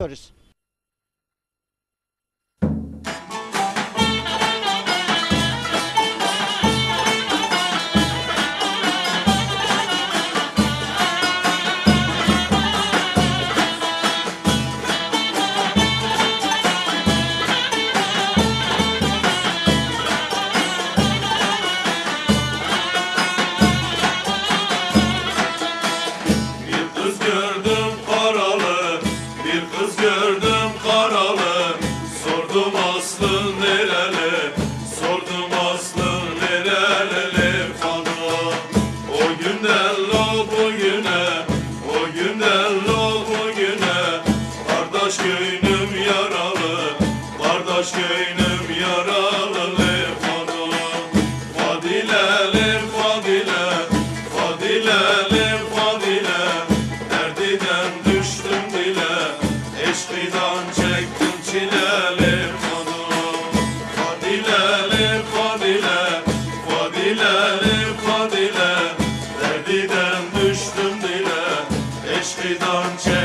yapıyoruz. Bir kız gördüm karalı. Sordum aslı nereli, sordum aslı nereli kanı. O günden lo bugüne, o günden lo bugüne. Kardeş göynüm yaralı, kardeş göynüm Don't you?